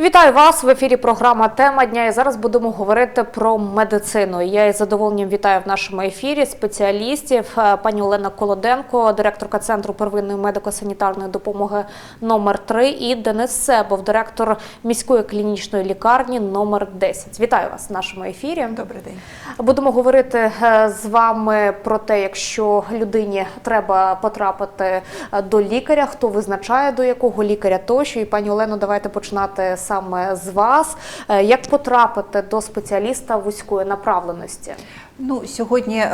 Вітаю вас в ефірі. Програма Тема дня. І зараз будемо говорити про медицину. Я із задоволенням вітаю в нашому ефірі спеціалістів. Е, Пані Олена Колоденко, директорка центру первинної медико-санітарної допомоги номер 3 і Денис Себов, директор міської клінічної лікарні номер 10. Вітаю вас в нашому ефірі. Добрий день. Будемо говорити е, з вами про те, якщо людині треба потрапити е, до лікаря, хто визначає до якого лікаря тощо. І пані Олено, давайте починати саме з вас. Е, Як потрапити до спеціаліста вузької направленості? Ну сьогодні е,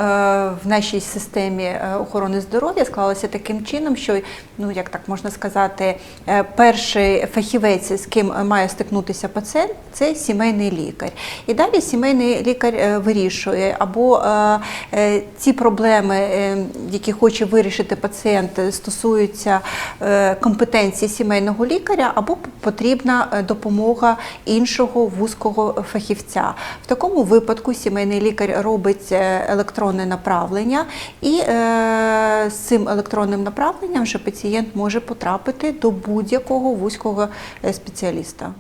в нашій системі е, охорони здоров'я склалося таким чином, що ну як так можна сказати, е, перший фахівець, з ким має стикнутися пацієнт, це сімейний лікар. І далі сімейний лікар е, вирішує або е, е, ці проблеми, е, які хоче вирішити пацієнт, стосуються е, компетенції сімейного лікаря, або потрібна е, допомога іншого вузького фахівця. В такому випадку сімейний лікар робить е, електронне направлення, і е, з цим електронним направленням вже пацієнт може потрапити до будь-якого вузького е, спеціаліста.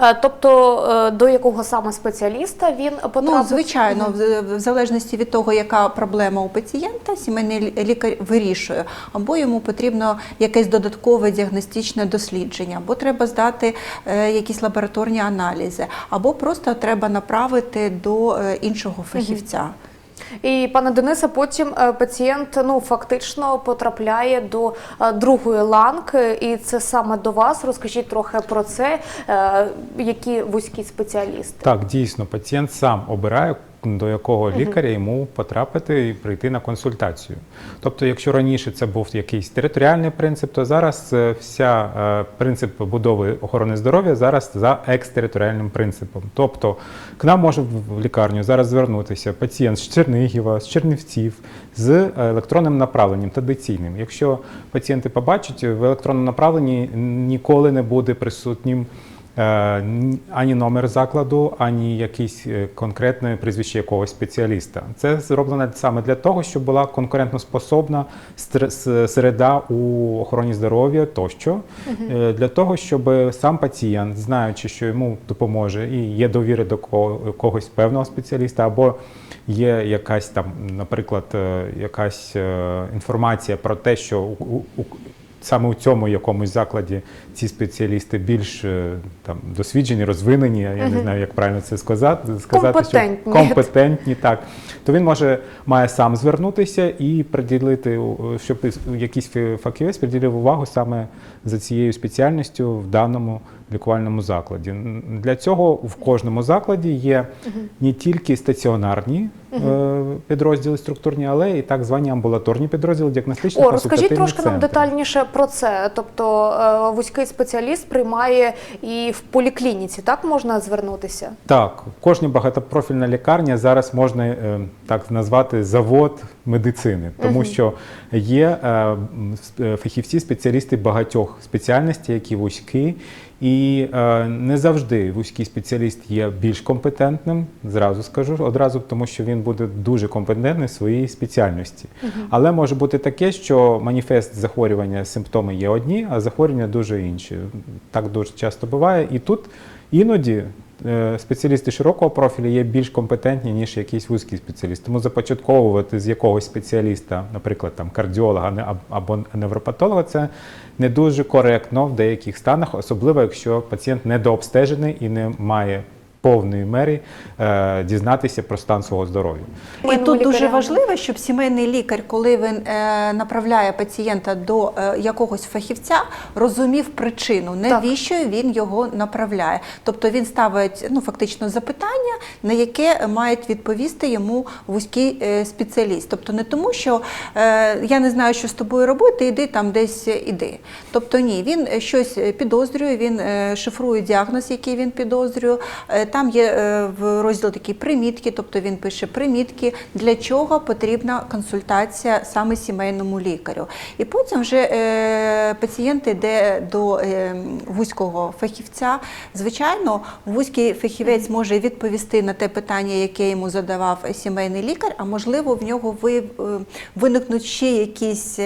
Е, Тобто е, до якого саме спеціаліста він потрапив? Ну, звичайно, в, залежності від того, яка проблема у пацієнта, сімейний лікар вирішує, або йому потрібно якесь додаткове діагностичне дослідження, або треба здати е, якісь лабораторні аналізи, або просто треба направити до іншого фахівця. І пане Денисе, потім е, пацієнт ну фактично потрапляє до е, другої ланки, і це саме до вас. Розкажіть трохи про це, е, які вузькі спеціалісти. Так, дійсно, пацієнт сам обирає, до якого лікаря йому потрапити і прийти на консультацію. Тобто, якщо раніше це був якийсь територіальний принцип, то зараз вся е, принцип побудови охорони здоров'я зараз за екстериторіальним принципом. Тобто, к нам може в лікарню зараз звернутися пацієнт з Чернігова, з Чернівців з електронним направленням традиційним. Якщо пацієнти побачать, в електронному направленні ніколи не буде присутнім. Е, ні- ані номер закладу, ані якийсь е, конкретне прізвище якогось спеціаліста. Це зроблено саме для того, щоб була конкурентоспособна середа у охороні здоров'я тощо, Е, для того, щоб сам пацієнт, знаючи, що йому допоможе, і є довіра до когось певного спеціаліста, або є якась там, наприклад, якась інформація про те, що у- саме у цьому якомусь закладі ці спеціалісти більш е, там досвідчені, розвинені. Я не знаю, як правильно це сказати. сказати Компетентні. Що компетентні, так. То він може має сам звернутися і приділити, щоб якийсь фахівець приділив увагу саме за цією спеціальністю в даному лікувальному закладі. Для цього в кожному закладі є не тільки стаціонарні е, підрозділи структурні, але і так звані амбулаторні підрозділи діагностично О, розкажіть трошки нам детальніше про це. Тобто е, вузький спеціаліст приймає і в поліклініці, так можна звернутися? Так, кожна багатопрофільна лікарня зараз можна е, так назвати завод медицини, тому що є фахівці, спеціалісти багатьох спеціальностей, які вузькі, і е, не завжди вузький спеціаліст є більш компетентним. Зразу скажу одразу, тому що він буде дуже компетентний в своїй спеціальності. Але може бути таке, що маніфест захворювання, симптоми є одні, а захворювання дуже інші. Так дуже часто буває. І тут іноді спеціалісти широкого профілю є більш компетентні, ніж якийсь вузький спеціаліст. Тому започатковувати з якогось спеціаліста, наприклад, там кардіолога або невропатолога, це не дуже коректно в деяких станах, особливо якщо пацієнт недообстежений і не має повної мері е, дізнатися про стан свого здоров'я. І тут дуже важливо, щоб сімейний лікар, коли він е, направляє пацієнта до е, якогось фахівця, розумів причину, навіщо він його направляє. Тобто він ставить ну фактично запитання, на яке мають відповісти йому вузький е, спеціаліст. Тобто не тому, що е, я не знаю, що з тобою робити, іди там десь е, іди. Тобто ні, він щось підозрює, він е, шифрує діагноз, який він підозрює. Е, Там є е, в розділ такі примітки, тобто він пише примітки, для чого потрібна консультація саме сімейному лікарю. І потім вже е, пацієнт йде до е, вузького фахівця. Звичайно, вузький фахівець може відповісти на те питання, яке йому задавав сімейний лікар, а можливо, в нього ви, виникнуть ще якісь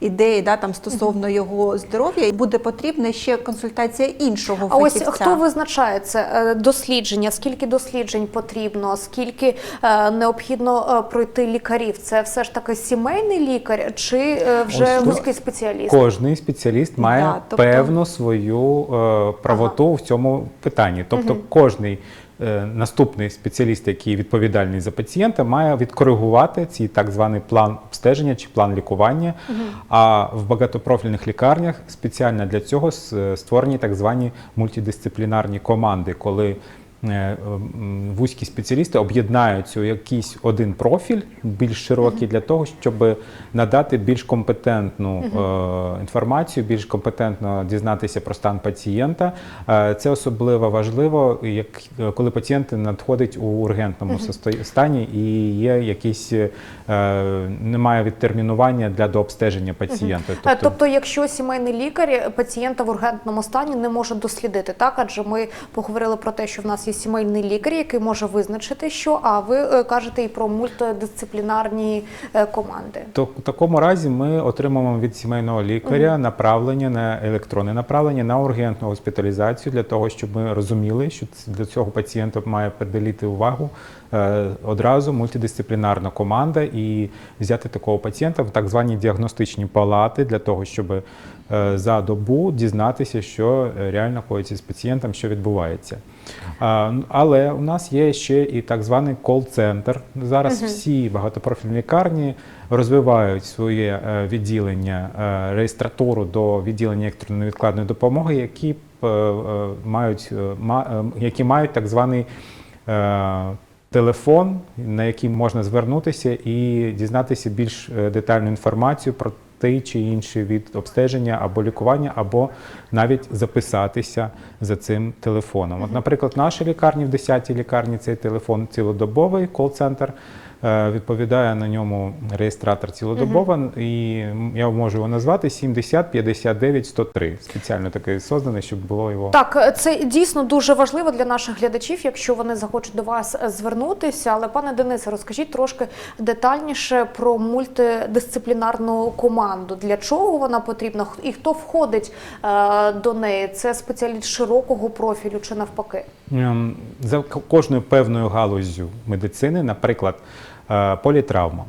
ідеї да, там, стосовно його здоров'я, і буде потрібна ще консультація іншого А ось хто визначає це дослідження? Скільки досліджень потрібно? Скільки е, необхідно е, пройти лікарів? Це все ж таки сімейний лікар чи е, вже Ось вузький спеціаліст? Кожний спеціаліст має Да, тобто- певну свою правоту в цьому питанні. Тобто, кожний е, наступний спеціаліст, який відповідальний за пацієнта, має відкоригувати цей так званий план обстеження чи план лікування. А в багатопрофільних лікарнях спеціально для цього створені так звані мультидисциплінарні команди, коли е, вузькі спеціалісти об'єднаються у якийсь один профіль більш широкий для того, щоб надати більш компетентну е, інформацію, більш компетентно дізнатися про стан пацієнта. Е, Це особливо важливо, як е, коли пацієнт надходить у ургентному стані і є якісь е, немає відтермінування для дообстеження пацієнта. Е, Тобто, якщо сімейний лікар пацієнта в ургентному стані не може дослідити, так? Адже ми поговорили про те, що в нас є сімейний лікар, який може визначити, що а ви е, кажете і про мультидисциплінарні е, команди. То в такому разі ми отримаємо від сімейного лікаря направлення на електронне направлення на ургентну госпіталізацію для того, щоб ми розуміли, що для цього пацієнта має приділити увагу е, одразу мультидисциплінарна команда і взяти такого пацієнта в так звані діагностичні палати для того, щоб за добу дізнатися, що реально коїться з пацієнтом, що відбувається. Але у нас є ще і так званий кол-центр. Зараз всі багатопрофільні лікарні розвивають своє е, відділення е, реєстратуру до відділення екстреної невідкладної допомоги, які е, мають, ма- які мають так званий телефон, на який можна звернутися і дізнатися більш детальну інформацію про той чи інший від обстеження або лікування, або навіть записатися за цим телефоном. От, наприклад, в нашій лікарні, в 10-й лікарні, цей телефон цілодобовий кол-центр. Е, Відповідає на ньому реєстратор цілодобово, і я можу його назвати 70 59 103. Спеціально такий созданий, щоб було його. Так, це дійсно дуже важливо для наших глядачів, якщо вони захочуть до вас звернутися. Але пане Денисе, розкажіть трошки детальніше про мультидисциплінарну команду. Для чого вона потрібна і хто входить е, до неї? Це спеціаліст широкого профілю чи навпаки? Ем, За кожною певною галуззю медицини, наприклад, е, політравма.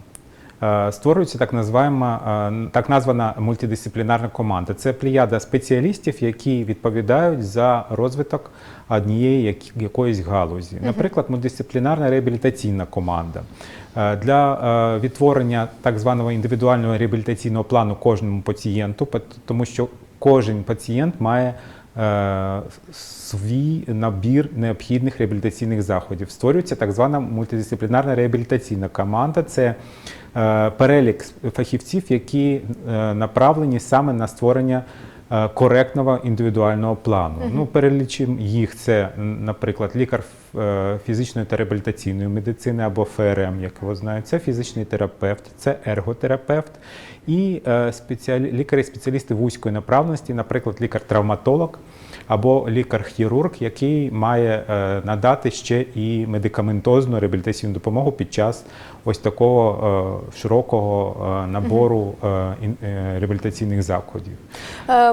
е, Створюється так називаємо, е, так названа мультидисциплінарна команда. Це плеяда спеціалістів, які відповідають за розвиток однієї якоїсь галузі. Наприклад, мультидисциплінарна реабілітаційна команда. Е, Для е, відтворення так званого індивідуального реабілітаційного плану кожному пацієнту, тому що кожен пацієнт має е, свій набір необхідних реабілітаційних заходів. Створюється так звана мультидисциплінарна реабілітаційна команда. Це е, перелік фахівців, які е, направлені саме на створення е, коректного індивідуального плану. Ну, перелічимо їх. Це, наприклад, лікар е, фізичної та реабілітаційної медицини або ФРМ, як його знають. Це фізичний терапевт, це ерготерапевт і е, спеціалі... лікарі-спеціалісти вузької направленості, наприклад, лікар-травматолог або лікар-хірург, який має е, надати ще і медикаментозну реабілітаційну допомогу під час ось такого е, широкого е, набору реабілітаційних заходів.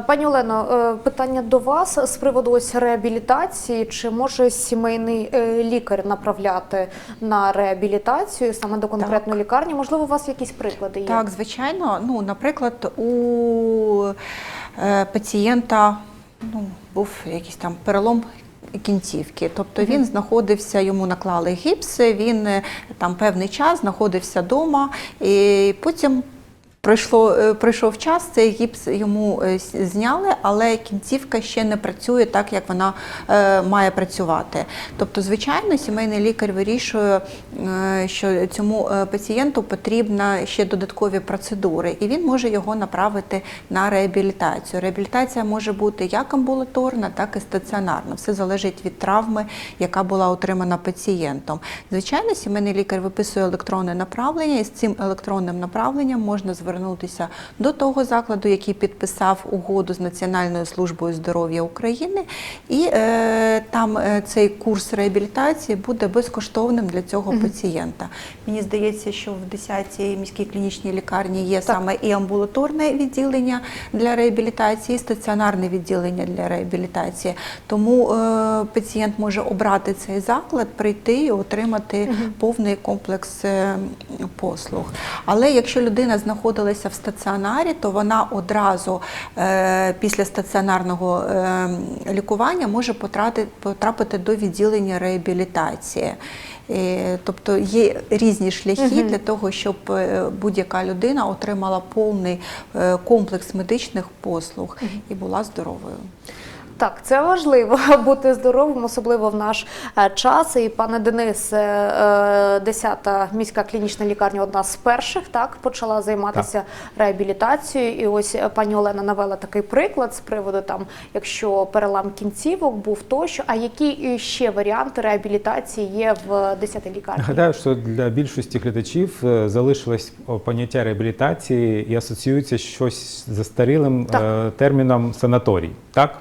Пані Олено, питання до вас з приводу ось реабілітації. Чи може сімейний лікар направляти на реабілітацію саме до конкретної лікарні? Можливо, у вас якісь приклади є? Так, звичайно. Ну, наприклад, у пацієнта ну, був якийсь там перелом. Кінцівки, тобто він знаходився, йому наклали гіпс, він е, там певний час знаходився вдома, і потім пройшло, е, пройшов час, цей гіпс йому е, зняли, але кінцівка ще не працює так, як вона е, має працювати. Тобто, звичайно, сімейний лікар вирішує, що цьому пацієнту потрібна ще додаткові процедури, і він може його направити на реабілітацію. Реабілітація може бути як амбулаторна, так і стаціонарна. Все залежить від травми, яка була отримана пацієнтом. Звичайно, сімейний лікар виписує електронне направлення, і з цим електронним направленням можна звернутися до того закладу, який підписав угоду з Національною службою здоров'я України, і е, там е, цей курс реабілітації буде безкоштовним для цього пацієнта. Мені здається, що в 10-й міській клінічній лікарні є саме і амбулаторне відділення для реабілітації, і стаціонарне відділення для реабілітації. Тому е, пацієнт може обрати цей заклад, прийти і отримати повний комплекс е, послуг. Але якщо людина знаходилася в стаціонарі, то вона одразу е, після стаціонарного е, лікування може потрапити, до відділення реабілітації. Тобто є різні шляхи для того, щоб е, будь-яка людина отримала повний комплекс медичних послуг і була здоровою. Так, це важливо бути здоровим, особливо в наш е, час. І пане Денис, е, е, 10-та міська клінічна лікарня одна з перших так почала займатися реабілітацією. І ось пані Олена навела такий приклад з приводу там, якщо перелам кінцівок був тощо. А які ще варіанти реабілітації є в 10-й лікарні? Нагадаю, що для більшості глядачів е, залишилось поняття реабілітації і асоціюється щось застарілим Так. терміном санаторій. Так?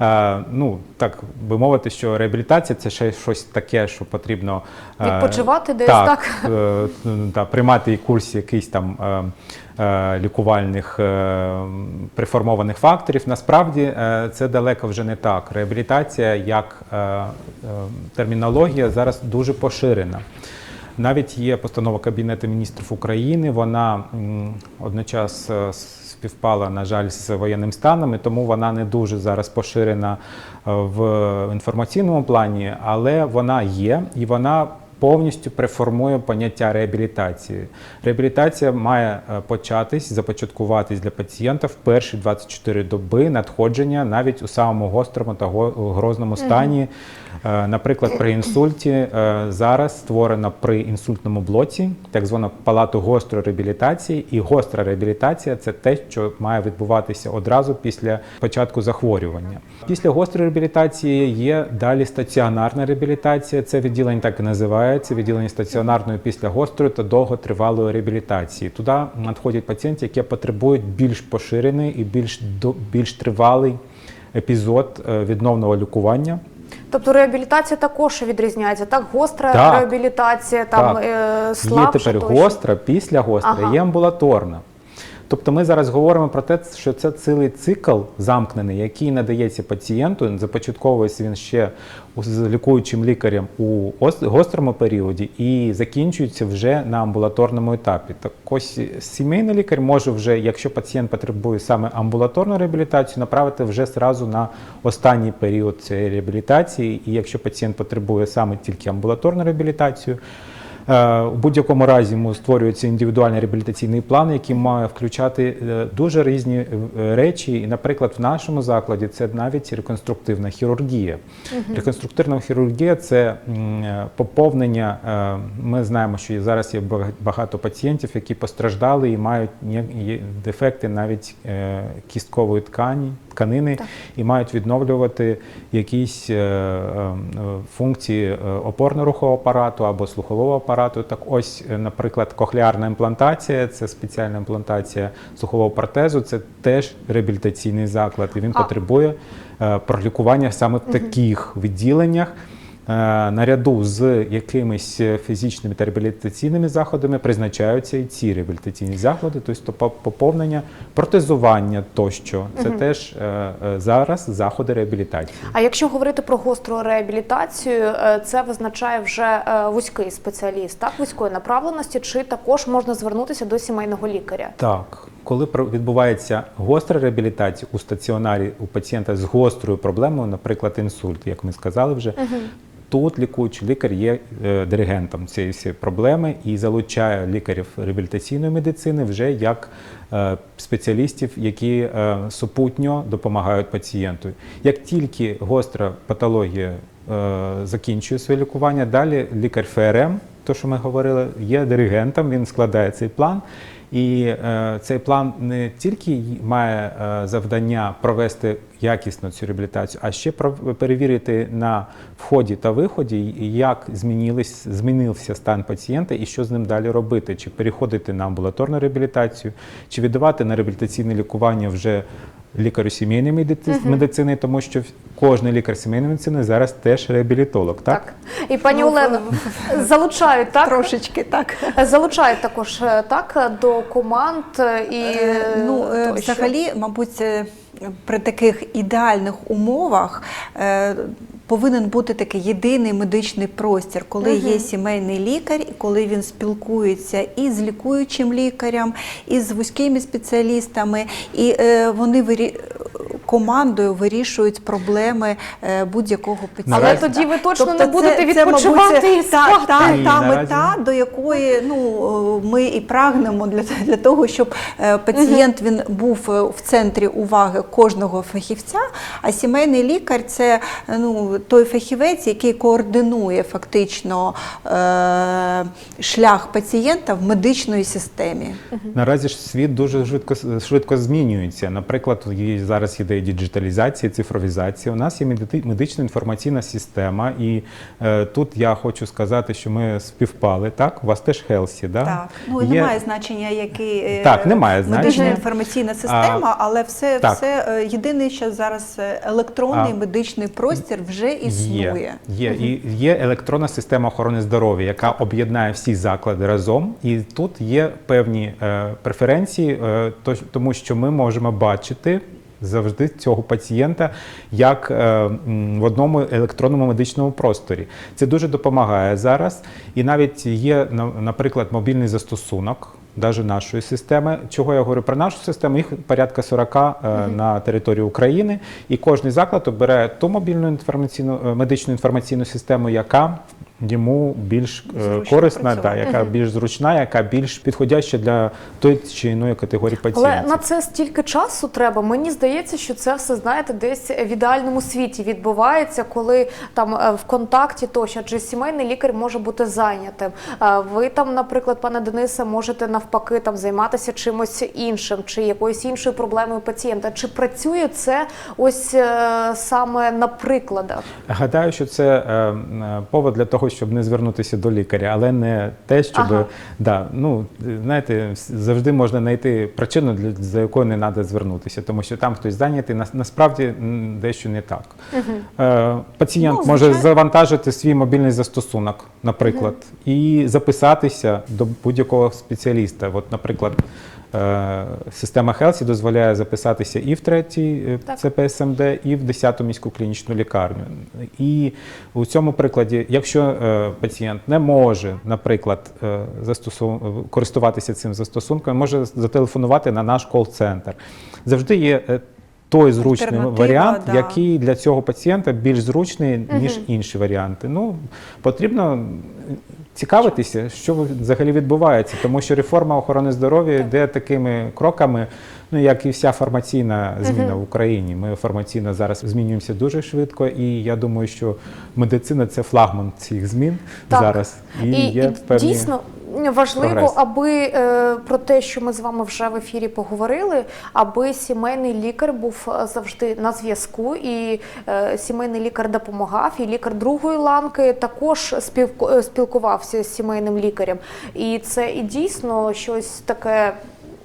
Е, ну, так би мовити, що реабілітація це ще щось таке, що потрібно е, Відпочивати десь, так, так? е, та, приймати курс якийсь там е, е, лікувальних е, приформованих факторів. Насправді е, це далеко вже не так. Реабілітація як е, е, термінологія зараз дуже поширена. Навіть є постанова Кабінету міністрів України. Вона м, одночас е, співпала, на жаль, з воєнним станом, і тому вона не дуже зараз поширена е, в інформаційному плані, але вона є і вона повністю преформує поняття реабілітації. Реабілітація має е, початись, започаткуватись для пацієнта в перші 24 доби надходження навіть у самому гострому та грозному стані. Е, Наприклад, при інсульті е, зараз створена при інсультному блоці так звана палату гострої реабілітації. І гостра реабілітація це те, що має відбуватися одразу після початку захворювання. Після гострої реабілітації є далі стаціонарна реабілітація. Це відділення так і називається відділення стаціонарної після гострої та довготривалої реабілітації. Туди надходять пацієнти, які потребують більш поширений і більш до- більш тривалий епізод е, відновного лікування. Тобто реабілітація також відрізняється. Так, гостра Так. реабілітація, там Так. е, Є тепер тощо. гостра, після гостра, Ага. є амбулаторна. Тобто ми зараз говоримо про те, що це цілий цикл замкнений, який надається пацієнту, започатковується він ще з лікуючим лікарем у ос- гострому періоді і закінчується вже на амбулаторному етапі. Так ось сімейний лікар може вже, якщо пацієнт потребує саме амбулаторну реабілітацію, направити вже зразу на останній період цієї реабілітації. І якщо пацієнт потребує саме тільки амбулаторну реабілітацію, Е, У будь-якому разі йому створюється індивідуальний реабілітаційний план, який має включати е, дуже різні е, речі. І, наприклад, в нашому закладі це навіть реконструктивна хірургія. Реконструктивна хірургія це е, поповнення. е, Ми знаємо, що зараз є бага- багато пацієнтів, які постраждали і мають дефекти навіть е, кісткової ткані, тканини і мають відновлювати якісь е, е, функції е, опорно-рухового апарату або слухового апарату. Так ось, е, наприклад, кохлеарна імплантація це спеціальна імплантація сухого протезу, це теж реабілітаційний заклад, і він А. потребує е, пролікування саме в таких відділеннях. Е, Наряду з якимись фізичними та реабілітаційними заходами призначаються і ці реабілітаційні заходи, тобто по- поповнення, протезування тощо. Це теж е, е, зараз заходи реабілітації. А якщо говорити про гостру реабілітацію, це визначає вже вузький спеціаліст, так вузької направленості, чи також можна звернутися до сімейного лікаря? Так, коли відбувається гостра реабілітація у стаціонарі у пацієнта з гострою проблемою, наприклад, інсульт, як ми сказали вже, тут лікуючий лікар є е, диригентом цієї всієї проблеми і залучає лікарів реабілітаційної медицини вже як е, спеціалістів, які е, супутньо допомагають пацієнту. Як тільки гостра патологія закінчує своє лікування, далі лікар ФРМ, то що ми говорили, є диригентом, він складає цей план. І е, цей план не тільки має е, завдання провести якісно цю реабілітацію, а ще перевірити на вході та виході, як змінився стан пацієнта і що з ним далі робити, чи переходити на амбулаторну реабілітацію, чи віддавати на реабілітаційне лікування вже лікарю сімейної медици- медицини, тому що кожен лікар сімейної медицини зараз теж реабілітолог, так? Так. І пані Ну, Олено, залучають так? Трошечки так. Залучають також е, так до команд е, і Е, ну, взагалі, мабуть, при таких ідеальних умовах е, повинен бути такий єдиний медичний простір, коли є сімейний лікар, і коли він спілкується і з лікуючим лікарем, і з вузькими спеціалістами, і е, вони вирі... командою вирішують проблеми е, будь-якого пацієнта. Але тоді ви точно Тобто не будете це- це, мабуть, відпочивати і та, спати. та, та наразі мета, до якої ну ми і прагнемо для, для того, щоб е, пацієнт він був е, в центрі уваги кожного фахівця. А сімейний лікар це ну той фахівець, який координує фактично шлях пацієнта в медичної системі. Наразі ж світ дуже швидко швидко змінюється. Наприклад, зараз іде діджиталізація, цифровізація. У нас є меди- медична інформаційна система, і е, тут я хочу сказати, що ми співпали. Так, у вас теж Хелсі, да? Так, ну Є- немає значення, який е, Так, немає медична значення. інформаційна система, але все, так. все е, єдине, що зараз е, електронний А. медичний простір вже існує. Є, є. І є електронна система охорони здоров'я, яка об'єднає всі заклади разом. І тут є певні е, преференції, е, тому що ми можемо бачити. Завжди цього пацієнта як е, в одному електронному медичному просторі. Це дуже допомагає зараз. І навіть є, на- наприклад, мобільний застосунок навіть нашої системи. Чого я говорю про нашу систему? Їх порядка 40 е, на території України, і кожний заклад обере ту мобільну інформаційну е, медичну інформаційну систему, яка йому більш е, Зручно корисна, да, яка більш зручна, яка більш підходяща для тої чи іної категорії Але на це стільки часу треба. Мені здається, що це все знаєте десь в ідеальному світі відбувається, коли там е, в контакті тощо, адже сімейний лікар може бути зайнятим. Е, Ви там, наприклад, пане Денисе, можете навпаки там займатися чимось іншим чи якоюсь іншою проблемою пацієнта. Чи працює це ось саме на прикладах? Гадаю, що це повод для того, щоб не звернутися до лікаря, але не те, щоб Ага. да, ну знаєте, завжди можна знайти причину, для за якою не треба звернутися, тому що там хтось зайнятий. На, насправді дещо не так. Е, пацієнт Ну, може завантажити свій мобільний застосунок, наприклад, і записатися до будь-якого спеціаліста. От, наприклад. Е, Система Хелсі дозволяє записатися і в третій е. ЦПСМД, і в 10-ту міську клінічну лікарню. І у цьому прикладі, якщо е, пацієнт не може, наприклад, користуватися цим застосунком, може зателефонувати на наш кол-центр. Завжди є той зручний варіант, да. який для цього пацієнта більш зручний, ніж інші варіанти. Ну, потрібно цікавитися, що взагалі відбувається, тому що реформа охорони здоров'я йде такими кроками, ну як і вся формаційна зміна в Україні. Ми формаційно зараз змінюємося дуже швидко, і я думаю, що медицина це флагман цих змін Так. зараз. І, І, є і певні дійсно важливо, прогрес. аби е, про те, що ми з вами вже в ефірі поговорили, аби сімейний лікар був е, завжди на зв'язку, і е, сімейний лікар допомагав, і лікар другої ланки також спілкувався з сімейним лікарем. І це і дійсно щось таке.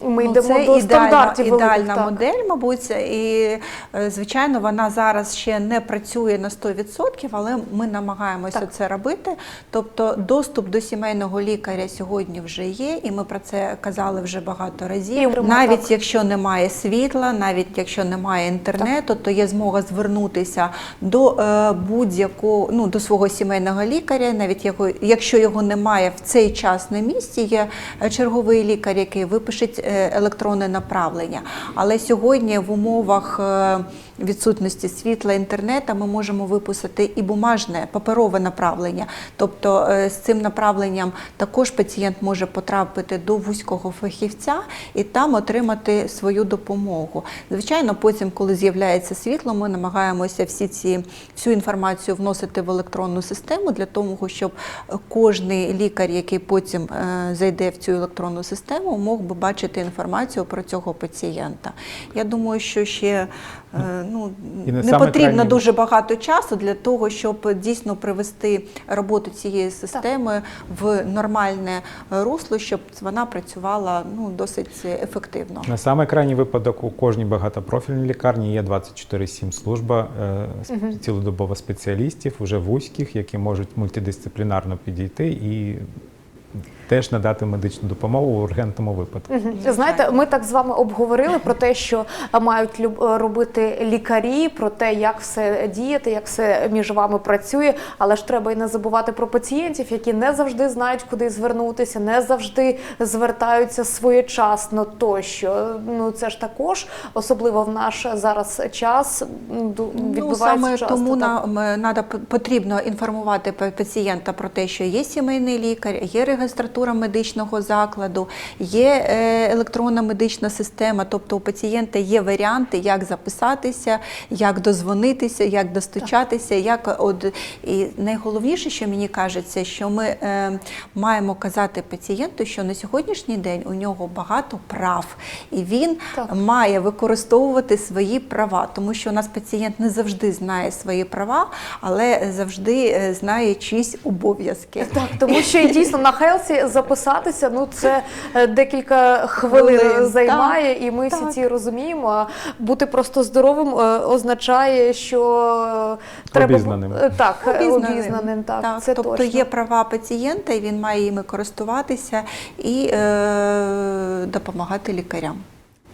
Ми Ну, йдемо це до ідеальна, стандартів великих, ідеальна так. модель, мабуть, і е, звичайно вона зараз ще не працює на 100%, але ми намагаємося Так. це робити. Тобто доступ до сімейного лікаря сьогодні вже є, і ми про це казали вже багато разів. прямо навіть так. якщо немає світла, навіть якщо немає інтернету, то є змога звернутися до е, будь-якого ну до свого сімейного лікаря, навіть його, якщо його немає в цей час на місці, є е, черговий лікар, який випишеть е, електронне направлення. Але сьогодні в умовах е, відсутності світла, інтернету ми можемо виписати і бумажне паперове направлення. Тобто е, з цим направленням також пацієнт може потрапити до вузького фахівця і там отримати свою допомогу. Звичайно, потім, коли з'являється світло, ми намагаємося всі ці всю інформацію вносити в електронну систему для того, щоб кожний лікар, який потім е, зайде в цю електронну систему, мог би бачити інформацію про цього пацієнта. Я думаю, що ще е, ну, І не не потрібно крайнє- дуже багато часу для того, щоб дійсно привести роботу цієї системи в нормальне русло, щоб вона працювала ну, досить ефективно. На саме крайній випадок у кожній багатопрофільній лікарні є 24-7 служба е, сп- цілодобово спеціалістів, уже вузьких, які можуть мультидисциплінарно підійти і теж надати медичну допомогу в ургентному випадку. Мгм. Знаєте, ми так з вами обговорили про те, що е, мають люб- е, робити лікарі, про те, як все діяти, як все між вами працює. Але ж треба і не забувати про пацієнтів, які не завжди знають, куди звернутися, не завжди звертаються своєчасно. Тощо ну це ж також, особливо в наш зараз час, Ну, відбувається саме часто. тому так. нам е, надо, потрібно інформувати пацієнта про те, що є сімейний лікар, є регістратура медичного закладу, є е, електронна медична система. Тобто у пацієнта є варіанти, як записатися, як дозвонитися, як достучатися. Як от і найголовніше, що мені кажеться, що ми е, маємо казати пацієнту, що на сьогоднішній день у нього багато прав, і він Так. має використовувати свої права, тому що у нас пацієнт не завжди знає свої права, але завжди е, знає чиїсь обов'язки. Так, тому що і дійсно на Хелсі записатися, ну це е, декілька хвилин Хвилин, займає, і ми всі так. ці розуміємо. А бути просто здоровим е, означає, що е, треба Обізнаним. е, так, Обізнаним. обізнаним. Так, Так, це тобто точно. є права пацієнта, і він має їми користуватися і е, допомагати лікарям.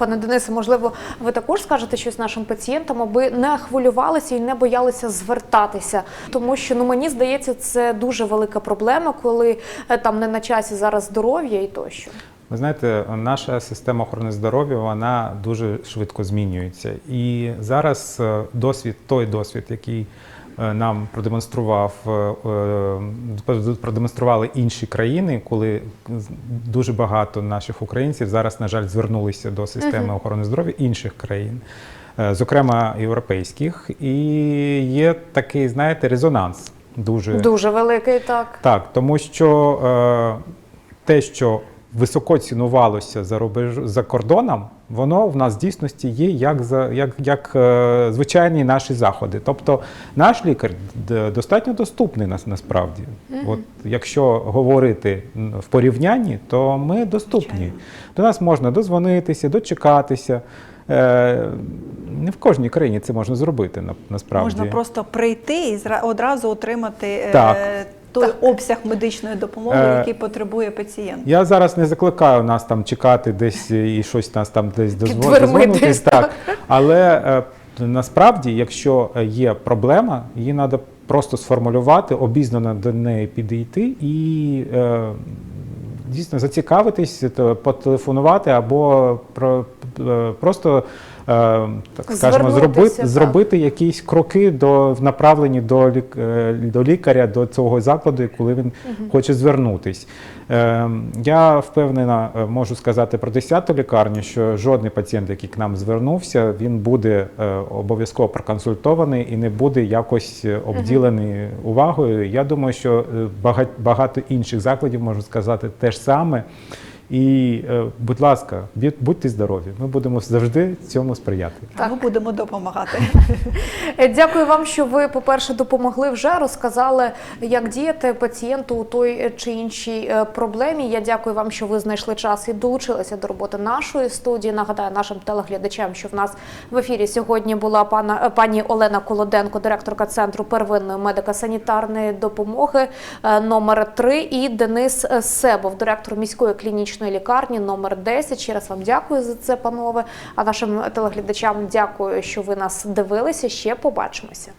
Пане Денисе, можливо, ви також скажете щось нашим пацієнтам, аби не хвилювалися і не боялися звертатися, тому що ну мені здається, це дуже велика проблема, коли е, там не на часі зараз здоров'я і тощо. Ви знаєте, наша система охорони здоров'я вона дуже швидко змінюється. І зараз е, досвід, той досвід, який нам продемонстрував, е, е, продемонстрували інші країни, коли дуже багато наших українців зараз, на жаль, звернулися до системи охорони здоров'я інших країн. е, Зокрема, європейських, і є такий, знаєте, резонанс дуже Дуже великий, так. так, тому що е, те, що високо цінувалося за рубеж за кордоном, воно в нас в дійсності є як за як, як е, звичайні наші заходи. Тобто наш лікар достатньо доступний нас насправді. От якщо говорити в порівнянні, то ми доступні. До нас можна дозвонитися, дочекатися. Е, не в кожній країні це можна зробити на- насправді. Можна просто прийти і одразу отримати е, Так. Той обсяг медичної допомоги, Е, який потребує пацієнт. Я зараз не закликаю нас там чекати десь і щось нас там десь дозво- дозвонитись, так. Але е, насправді, якщо є проблема, її треба просто сформулювати, обізнано до неї підійти і е, дійсно зацікавитись, то потелефонувати або про, е, просто. Е, Так скажемо, зробити, так. зробити якісь кроки до в направленні до, лік, е, до лікаря, до цього закладу, коли він хоче звернутись. Е, Я впевнена, можу сказати про 10-ту лікарню, що жодний пацієнт, який к нам звернувся, він буде обов'язково проконсультований і не буде якось обділений увагою. Я думаю, що багато інших закладів можу сказати те ж саме. І, е, будь ласка, будьте здорові. Ми будемо завжди цьому сприяти. А Ми будемо допомагати. Е, Дякую вам, що ви, по-перше, допомогли вже розказали, як діяти пацієнту у той чи іншій е, проблемі. Я дякую вам, що ви знайшли час і долучилися до роботи нашої студії. Нагадаю нашим телеглядачам, що в нас в ефірі сьогодні була пана е, пані Олена Колоденко, директорка центру первинної медико-санітарної допомоги е, номер 3 і Денис е, Себов, директор міської клінічної лікарні номер 10. Ще раз вам дякую за це, панове. А нашим телеглядачам дякую, що ви нас дивилися. Ще побачимося.